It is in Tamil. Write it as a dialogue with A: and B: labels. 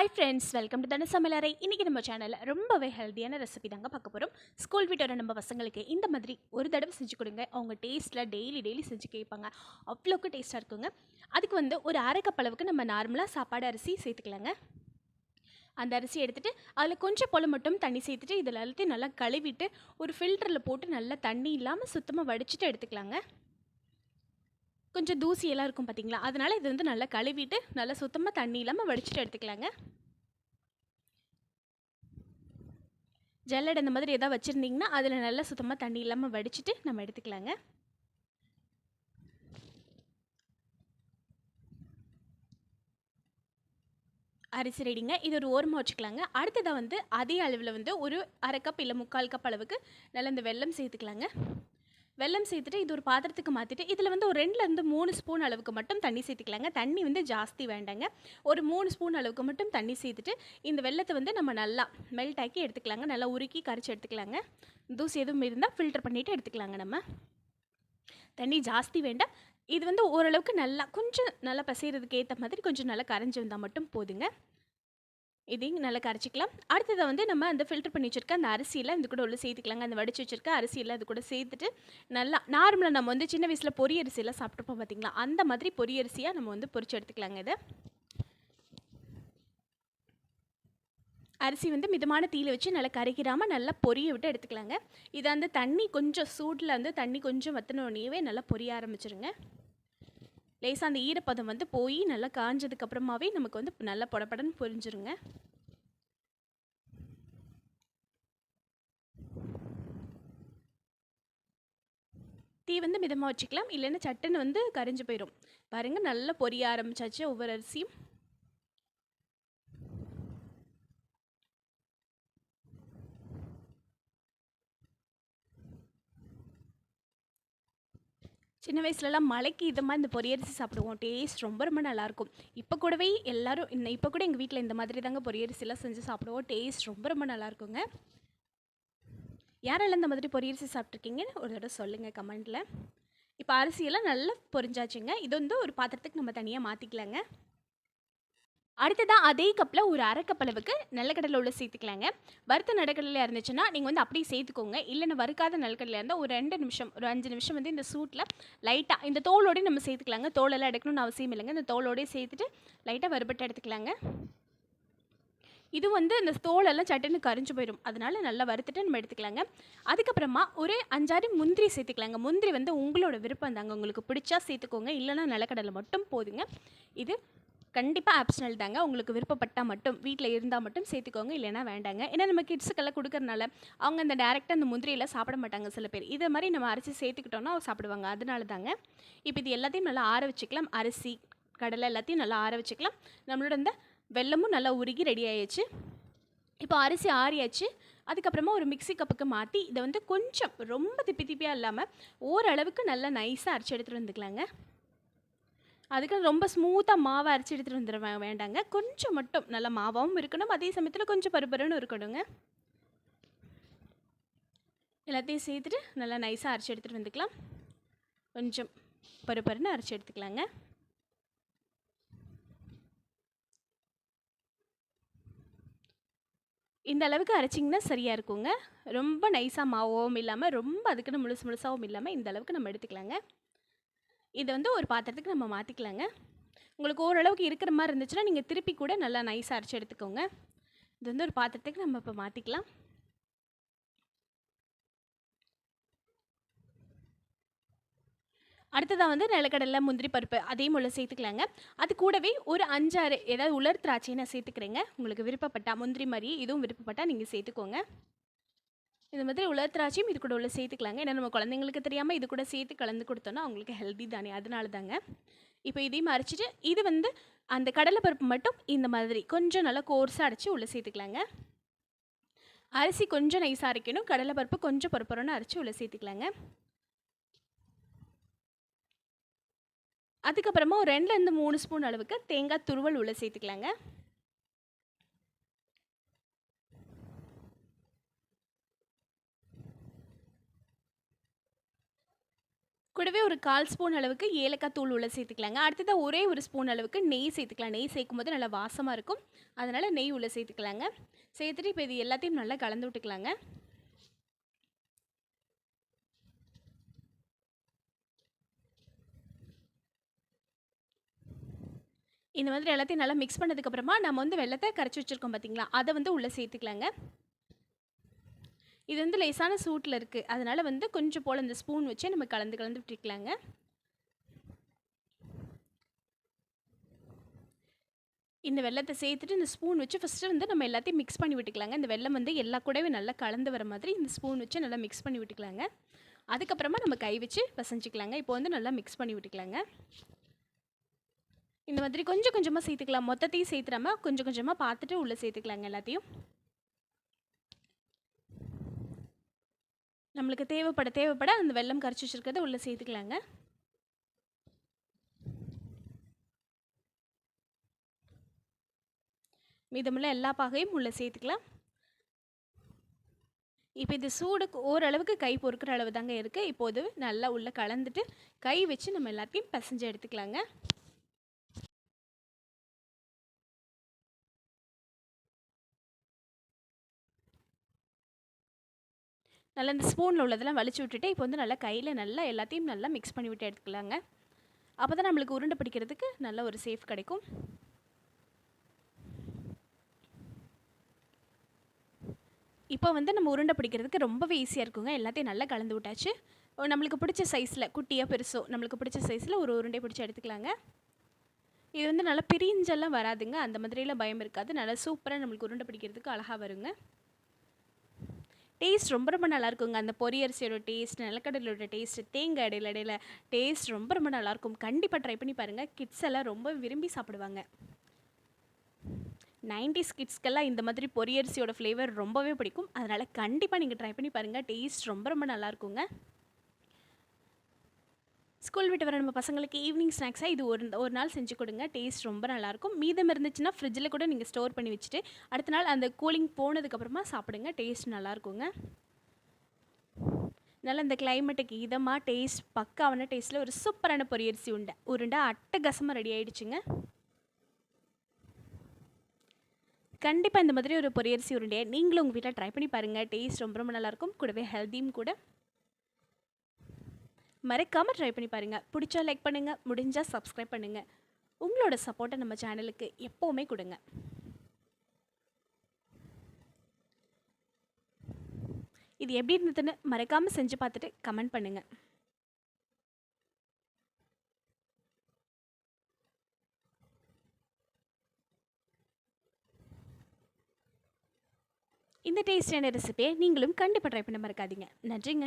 A: ஹாய் ஃப்ரெண்ட்ஸ் வெல்கம் டு தன சமையலறை இன்றைக்கி நம்ம சேனலில் ரொம்பவே ஹெல்த்தியான ரெசிபி தாங்க பார்க்க போகிறோம் ஸ்கூல் வீட்டோட நம்ம பசங்களுக்கு இந்த மாதிரி ஒரு தடவை செஞ்சு கொடுங்க. அவங்க டேஸ்ட்டில் டெய்லி டெய்லி செஞ்சு கேட்பாங்க. அவ்வளோக்கு டேஸ்ட்டாக இருக்குங்க. அதுக்கு வந்து ஒரு அரை கப் அளவுக்கு நம்ம நார்மலாக சாப்பாடு அரிசி சேர்த்துக்கலாங்க. அந்த அரிசி எடுத்துகிட்டு அதில் கொஞ்சம் போல மட்டும் தண்ணி சேர்த்துட்டு இதில் எல்லாத்தையும் நல்லா கழுவிட்டு ஒரு ஃபில்டரில் போட்டு நல்லா தண்ணி இல்லாமல் சுத்தமாக வடிச்சிட்டு எடுத்துக்கலாங்க. கொஞ்சம் தூசியெல்லாம் இருக்கும் பார்த்தீங்களா அதனால் இது வந்து நல்லா கழுவிட்டு நல்லா சுத்தமாக தண்ணி இல்லாமல் வடிச்சிட்டு எடுத்துக்கலாங்க. ஜல்லடை இந்த மாதிரி எதாவது வச்சுருந்தீங்கன்னா அதில் நல்லா சுத்தமாக தண்ணி இல்லாமல் வடிச்சிட்டு நம்ம எடுத்துக்கலாங்க. அரிசி ரெடிங்க இது ஒரு ஓரமாக வச்சுக்கலாங்க. அடுத்ததாக வந்து அதே அளவில் வந்து ஒரு அரை கப் இல்லை முக்கால் கப் அளவுக்கு நல்லா இந்த வெல்லம் சேர்த்துக்கலாங்க. வெல்லம் சேர்த்துட்டு இது ஒரு பாத்திரத்துக்கு மாற்றிட்டு இதில் வந்து ஒரு ரெண்டுலேருந்து மூணு ஸ்பூன் அளவுக்கு மட்டும் தண்ணி சேர்த்துக்கலாங்க. தண்ணி வந்து ஜாஸ்தி வேண்டாங்க. ஒரு மூணு ஸ்பூன் அளவுக்கு மட்டும் தண்ணி சேர்த்துட்டு இந்த வெள்ளத்தை வந்து நம்ம நல்லா மெல்ட் ஆக்கி எடுத்துக்கலாங்க. நல்லா உருக்கி கரைச்சி எடுத்துக்கலாங்க. தூசி எதுவும் இருந்தால் ஃபில்டர் பண்ணிவிட்டு எடுத்துக்கலாங்க நம்ம. தண்ணி ஜாஸ்தி வேண்டாம். இது வந்து ஓரளவுக்கு நல்லா கொஞ்சம் நல்லா பசைகிறதுக்கு ஏற்ற மாதிரி கொஞ்சம் நல்லா கரைஞ்சி வந்தால் மட்டும் போதுங்க. இதையும் நல்லா கரைச்சிக்கலாம். அடுத்ததை வந்து நம்ம அந்த ஃபில்டர் பண்ணி வச்சுருக்க அந்த அரிசியில் இது கூட உள்ள சேர்த்துக்கலாங்க. அந்த வடிச்சு வச்சுருக்க அரிசியில் அது கூட சேர்த்துட்டு நல்லா நார்மலாக நம்ம வந்து சின்ன வயசில் பொரிய அரிசியெல்லாம் சாப்பிட்ருப்போம் பார்த்தீங்களா அந்த மாதிரி பொரிய அரிசியாக நம்ம வந்து பொரிச்சு எடுத்துக்கலாங்க இதை. அரிசி வந்து மிதமான தீயில் வச்சு நல்லா கரைக்கிறாமல் நல்லா பொரிய விட்டு எடுத்துக்கலாங்க. இதை வந்து தண்ணி கொஞ்சம் சூட்டில் வந்து தண்ணி கொஞ்சம் வத்தினோடனேவே நல்லா பொரிய ஆரம்பிச்சிருங்க. லேசாக அந்த ஈரப்பதம் வந்து போய் நல்லா காஞ்சதுக்கப்புறமாவே நமக்கு வந்து நல்லா பொடப்படன்னு புரிஞ்சிருங்க. தீ வந்து மிதமாக வச்சுக்கலாம். இல்லைன்னா சட்டுன்னு வந்து கரிஞ்சு போயிடும் பாருங்கள் நல்லா பொரிய ஆரம்பிச்சாச்சு ஒவ்வொரு அரிசியும். சின்ன வயசுலலாம் மலைக்கு இது மாதிரி இந்த பொரியரிசி சாப்பிடுவோம். டேஸ்ட் ரொம்ப ரொம்ப நல்லாயிருக்கும் இப்போ கூடவே எல்லோரும் இன்னும் இப்போ கூட எங்கள் வீட்டில் இந்த மாதிரி தாங்க பொரியரிசிலாம் செஞ்சு சாப்பிடுவோம். டேஸ்ட் ரொம்ப ரொம்ப நல்லாயிருக்குங்க யாரெல்லாம் இந்த மாதிரி பொரியரிசி சாப்பிட்ருக்கீங்கன்னு ஒரு தடவை சொல்லுங்கள் கமெண்ட்டில் இப்போ அரிசியெல்லாம் நல்லா பொரிஞ்சாச்சுங்க. இது வந்து ஒரு பாத்திரத்துக்கு நம்ம தனியாக மாற்றிக்கலாங்க அடுத்ததாக அதே கப்பில் ஒரு அரைக்கப்பளவுக்கு நிலக்கடலை உள்ள சேர்த்துக்கலாங்க. வறுத்த நடக்கடலையாக இருந்துச்சுன்னா நீங்கள் வந்து அப்படியே சேர்த்துக்கோங்க. இல்லைன்னா வறுக்காத நிலக்கடலையாக இருந்தால் ஒரு ரெண்டு நிமிஷம் ஒரு அஞ்சு நிமிஷம் வந்து இந்த சூட்டில் லைட்டாக இந்த தோலோடய நம்ம சேர்த்துக்கலாங்க. தோலெல்லாம் எடுக்கணும்னு அவசியம் இல்லைங்க. இந்த தோலோடய சேர்த்துட்டு லைட்டாக வறுபட்டு எடுத்துக்கலாங்க. இது வந்து இந்த தோலெல்லாம் சட்டுன்னு கரிஞ்சு போயிடும் அதனால நல்லா வறுத்துட்டு நம்ம எடுத்துக்கலாங்க. அதுக்கப்புறமா ஒரு அஞ்சாறு முந்திரி சேர்த்துக்கலாங்க. முந்திரி வந்து உங்களோட விருப்பம் தாங்க. உங்களுக்கு பிடிச்சா சேர்த்துக்கோங்க. இல்லைன்னா நிலக்கடலை மட்டும் போதுங்க. இது கண்டிப்பாக ஆப்ஷனல் தாங்க. உங்களுக்கு விருப்பப்பட்டால் மட்டும் வீட்டில் இருந்தால் மட்டும் சேர்த்துக்கோங்க இல்லைனா வேண்டாங்க. ஏன்னா நம்ம கிட்ஸுக்கெல்லாம் கொடுக்கறனால அவங்க அந்த டேரெக்டாக அந்த முந்திரியெல்லாம் சாப்பிட மாட்டாங்க சில பேர். இதை மாதிரி நம்ம அரிசி சேர்த்துக்கிட்டோன்னா சாப்பிடுவாங்க. அதனால தாங்க. இப்போ இது எல்லாத்தையும் நல்லா ஆற வச்சுக்கலாம். அரிசி கடலை எல்லாத்தையும் நல்லா ஆற வச்சுக்கலாம். நம்மளோட இந்த வெள்ளமும் நல்லா உருகி ரெடி ஆயிடுச்சு. இப்போ அரிசி ஆறியாச்சு. அதுக்கப்புறமா ஒரு மிக்சி கப்புக்கு மாற்றி இதை வந்து கொஞ்சம் ரொம்ப திப்பி திப்பியாக இல்லாமல் ஓரளவுக்கு நல்லா நைஸாக அரைச்சி எடுத்துகிட்டு வந்துக்கலாங்க. அதுக்கு ரொம்ப ஸ்மூத்தாக மாவை அரைச்சி எடுத்துகிட்டு வந்துட வேண்டாங்க. கொஞ்சம் மட்டும் நல்லா மாவாகவும் இருக்கணும். அதே சமயத்தில் கொஞ்சம் பருப்பருன்னு இருக்கணுங்க. எல்லாத்தையும் சேர்த்துட்டு நல்லா நைஸாக அரைச்சி எடுத்துகிட்டு வந்துக்கலாம். கொஞ்சம் பருப்பருன்னு அரைச்சி எடுத்துக்கலாங்க. இந்த அளவுக்கு அரைச்சிங்கன்னா சரியாக இருக்குங்க. ரொம்ப நைஸாக மாவும் இல்லாமல் ரொம்ப அதுக்குன்னு முழுசு முழுசாகவும் இல்லாமல் இந்த அளவுக்கு நம்ம எடுத்துக்கலாங்க. இதை வந்து ஒரு பாத்திரத்துக்கு நம்ம மாற்றிக்கலாங்க உங்களுக்கு ஓரளவுக்கு இருக்கிற மாதிரி இருந்துச்சுன்னா நீங்கள் திருப்பி கூட நல்லா நைஸாக அரைச்சி எடுத்துக்கோங்க. இது வந்து ஒரு பாத்திரத்துக்கு நம்ம இப்போ மாற்றிக்கலாம் அடுத்ததாக வந்து நிலக்கடலை முந்திரி பருப்பு அதையும் உள்ள சேர்த்துக்கலாங்க. அது கூடவே ஒரு அஞ்சாறு ஏதாவது உலர் திராட்சையை நான் சேர்த்துக்கிறேங்க. உங்களுக்கு விருப்பப்பட்டா முந்திரி மாதிரி இதுவும் விருப்பப்பட்டால் நீங்கள் சேர்த்துக்கோங்க. இந்த மாதிரி உலர் திராட்சையும் இது கூட உள்ள சேர்த்துக்கலாங்க. ஏன்னா நம்ம குழந்தைங்களுக்கு தெரியாமல் இது கூட சேர்த்து கலந்து கொடுத்தோன்னா அவங்களுக்கு ஹெல்தி தானே. அதனால தாங்க இப்போ இதையும் அரைச்சிட்டு இது வந்து அந்த கடலைப்பருப்பு மட்டும் இந்த மாதிரி கொஞ்சம் நல்லா கோர்ஸாக அடைச்சி உள்ளே சேர்த்துக்கலாங்க. அரிசி கொஞ்சம் நைஸாக அரைக்கணும். கடலைப்பருப்பு கொஞ்சம் பருப்பரன்னு அரைச்சி உள்ளே சேர்த்துக்கலாங்க. அதுக்கப்புறமா ஒரு ரெண்டுலேருந்து மூணு ஸ்பூன் அளவுக்கு தேங்காய் துருவல் உள்ளே சேர்த்துக்கலாங்க. கூடவே ஒரு கால் ஸ்பூன் அளவுக்கு ஏலக்காய் தூள் உள்ள சேர்த்துக்கலாங்க. அடுத்ததாக ஒரே ஒரு ஸ்பூன் அளவுக்கு நெய் சேர்த்துக்கலாம். நெய் சேர்க்கும் போது நல்லா வாசமாக இருக்கும். அதனால் நெய் உள்ளே சேர்த்துக்கலாங்க. சேர்த்துட்டு இப்போ இது எல்லாத்தையும் நல்லா கலந்து விட்டுக்கலாங்க. இந்த மாதிரி எல்லாத்தையும் நல்லா மிக்ஸ் பண்ணதுக்கப்புறமா நம்ம வந்து வெள்ளத்தை கரைச்சி வச்சுருக்கோம் பார்த்தீங்களா அதை வந்து உள்ளே சேர்த்துக்கலாங்க. இது வந்து லேசான சூட்டில் இருக்குது அதனால் வந்து கொஞ்சம் போல் இந்த ஸ்பூன் வச்சு நம்ம கலந்து கலந்து விட்டுக்கலாங்க. இந்த வெள்ளத்தை சேர்த்துட்டு இந்த ஸ்பூன் வச்சு ஃபஸ்ட்டு வந்து நம்ம எல்லாத்தையும் மிக்ஸ் பண்ணி விட்டுக்கலாங்க. இந்த வெள்ளம் வந்து எல்லா கூடவே நல்லா கலந்து வர மாதிரி இந்த ஸ்பூன் வச்சு நல்லா மிக்ஸ் பண்ணி விட்டுக்கலாங்க. அதுக்கப்புறமா நம்ம கை வச்சு பசஞ்சிக்கலாங்க. இப்போ வந்து நல்லா மிக்ஸ் பண்ணி விட்டுக்கலாங்க. இந்த மாதிரி கொஞ்சம் கொஞ்சமாக சேர்த்துக்கலாம். மொத்தத்தையும் சேர்த்துடாம கொஞ்சம் கொஞ்சமாக பார்த்துட்டு உள்ளே சேர்த்துக்கலாங்க எல்லாத்தையும். நம்மளுக்கு தேவைப்பட தேவைப்பட அந்த வெள்ளம் கரைச்சி வச்சுருக்கிறத உள்ளே சேர்த்துக்கலாங்க. மீதமுள்ள எல்லா பாகையும் உள்ளே சேர்த்துக்கலாம். இப்போ இது சூடுக்கு ஓரளவுக்கு கை பொறுக்கிற அளவு தாங்க இருக்குது இப்போது நல்லா உள்ளே கலந்துட்டு கை வச்சு நம்ம எல்லாத்தையும் பிசைஞ்சு எடுத்துக்கலாங்க. நல்லா இந்த ஸ்பூனில் உள்ளதெல்லாம் வலிச்சு விட்டுட்டு இப்போ வந்து நல்லா கையில் நல்லா எல்லாத்தையும் நல்லா மிக்ஸ் பண்ணி விட்டு எடுத்துக்கலாங்க. அப்போ தான் நம்மளுக்கு உருண்டை பிடிக்கிறதுக்கு நல்ல ஒரு சேஃப் கிடைக்கும். இப்போ வந்து நம்ம உருண்டை பிடிக்கிறதுக்கு ரொம்பவே ஈஸியாக இருக்குங்க. எல்லாத்தையும் நல்லா கலந்து விட்டாச்சு. நம்மளுக்கு பிடிச்ச சைஸில் குட்டியாக பெருசோ நம்மளுக்கு பிடிச்ச சைஸில் ஒரு உருண்டை பிடிச்சி எடுத்துக்கலாங்க. இது வந்து நல்லா பிரிஞ்செல்லாம் வராதுங்க. அந்த மாதிரிலாம் பயம் இருக்காது. நல்லா சூப்பராக நம்மளுக்கு உருண்டை பிடிக்கிறதுக்கு அழகாக வருங்க. டேஸ்ட் ரொம்ப ரொம்ப நல்லா இருக்குங்க அந்த பொரியரிசியோட டேஸ்ட் நிலக்கடலோட டேஸ்ட் தேங்காய் இடையில இடையில டேஸ்ட் ரொம்ப ரொம்ப நல்லாயிருக்கும். கண்டிப்பாக ட்ரை பண்ணி பாருங்கள் கிட்ஸ் எல்லாம் ரொம்ப விரும்பி சாப்பிடுவாங்க. நைன்டிஸ் கிட்ஸ்க்கெல்லாம் இந்த மாதிரி பொரியரிசியோட ஃப்ளேவர் ரொம்பவே பிடிக்கும். அதனால் கண்டிப்பாக நீங்கள் ட்ரை பண்ணி பாருங்கள் டேஸ்ட் ரொம்ப ரொம்ப நல்லாயிருக்குங்க. ஸ்கூல் விட்டு வர நம்ம பசங்களுக்கு ஈவினிங் ஸ்நாக்ஸாக இது ஒரு ஒரு நாள் செஞ்சு கொடுங்க. டேஸ்ட் ரொம்ப நல்லாயிருக்கும். மீதம் இருந்துச்சுன்னா ஃப்ரிட்ஜில் கூட நீங்கள் ஸ்டோர் பண்ணி வச்சுட்டு அடுத்த நாள் அந்த கூலிங் போனதுக்கப்புறமா சாப்பிடுங்க. டேஸ்ட் நல்லாயிருக்குங்க. நல்லா இந்த கிளைமேட்டுக்கு இதமாக டேஸ்ட் பக்காவான டேஸ்ட்டில் ஒரு சூப்பரான பொரியரிசி உண்டை. உருண்டை அட்டகாசமாக ரெடி ஆகிடுச்சுங்க கண்டிப்பாக இந்த மாதிரி ஒரு பொரியரிசி உருண்டையை நீங்களும் உங்கள் வீட்டில் ட்ரை பண்ணி பாருங்கள் டேஸ்ட் ரொம்ப ரொம்ப நல்லாயிருக்கும். கூடவே ஹெல்த்தியும் கூட. மறக்காமல் ட்ரை பண்ணி பாருங்கள் பிடிச்சா லைக் பண்ணுங்கள் முடிஞ்சால் சப்ஸ்கிரைப் பண்ணுங்கள் உங்களோட சப்போர்ட்டை நம்ம சேனலுக்கு எப்போவுமே கொடுங்க. இது எப்படி இருந்ததுன்னு மறக்காமல் செஞ்சு பார்த்துட்டு கமெண்ட் பண்ணுங்கள் இந்த டேஸ்டியான ரெசிபியை நீங்களும் கண்டிப்பாக ட்ரை பண்ண மறக்காதீங்க. நன்றிங்க.